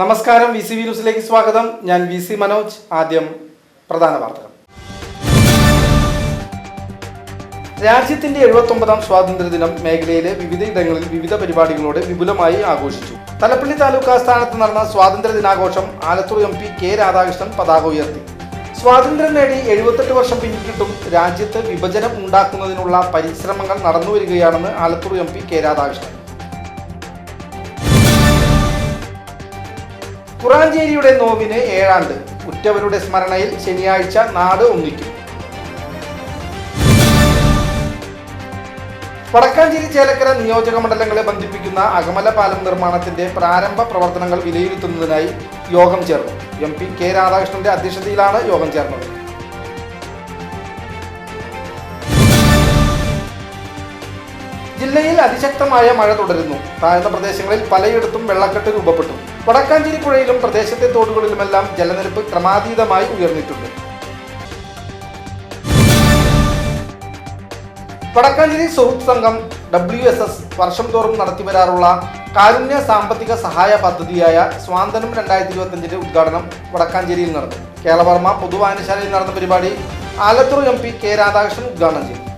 നമസ്കാരം V C V ന്യൂസിലേക്ക് സ്വാഗതം. ഞാൻ വി സി മനോജ് ആദ്യം പ്രധാന വാർത്തകൾ. രാജ്യത്തിന്റെ എഴുപത്തൊമ്പതാം സ്വാതന്ത്ര്യ ദിനം മേഖലയിലെ വിവിധയിടങ്ങളിൽ വിവിധ പരിപാടികളോടെ വിപുലമായി ആഘോഷിച്ചു. തലപ്പള്ളി താലൂക്ക് ആസ്ഥാനത്ത് നടന്ന സ്വാതന്ത്ര്യ ദിനാഘോഷം Alathur M P K Radhakrishnan പതാക ഉയർത്തി. സ്വാതന്ത്ര്യം നേടി എഴുപത്തെട്ട് വർഷം പിന്നിട്ടിട്ടും രാജ്യത്ത് വിഭജനം ഉണ്ടാക്കുന്നതിനുള്ള പരിശ്രമങ്ങൾ നടന്നുവരികയാണെന്ന് Alathur M P K Radhakrishnan. കുറാഞ്ചേരിയുടെ നോവിന് ഏഴാണ്ട് ഉറ്റവരുടെ സ്മരണയിൽ ശനിയാഴ്ച നാട് ഒന്നിക്കും. വടക്കാഞ്ചേരി ചേലക്കര നിയോജക മണ്ഡലങ്ങളെ ബന്ധിപ്പിക്കുന്ന അകമല പാലം നിർമ്മാണത്തിന്റെ പ്രാരംഭ പ്രവർത്തനങ്ങൾ വിലയിരുത്തുന്നതിനായി യോഗം ചേർന്നു. എം പി കെ രാധാകൃഷ്ണന്റെ അധ്യക്ഷതയിലാണ് യോഗം ചേർന്നത്. ജില്ലയിൽ അതിശക്തമായ മഴ തുടരുന്നു. താഴ്ന്ന പ്രദേശങ്ങളിൽ പലയിടത്തും വെള്ളക്കെട്ട് രൂപപ്പെട്ടു. വടക്കാഞ്ചേരി പുഴയിലും പ്രദേശത്തെ തോടുകളിലുമെല്ലാം ജലനിരപ്പ് ക്രമാതീതമായി ഉയർന്നിട്ടുണ്ട്. വടക്കാഞ്ചേരി സുഹൃത്ത് സംഘം ഡബ്ല്യു എസ് എസ് വർഷം തോറും നടത്തിവരാറുള്ള കാരുണ്യ സാമ്പത്തിക സഹായ പദ്ധതിയായ സ്വാന്തനം രണ്ടായിരത്തി ഇരുപത്തിയഞ്ചിന്റെ ഉദ്ഘാടനം വടക്കാഞ്ചേരിയിൽ നടന്നു. കേരളവർമ്മ പൊതുവായനശാലയിൽ നടന്ന പരിപാടി Alathur M P K Radhakrishnan ഉദ്ഘാടനം ചെയ്തു.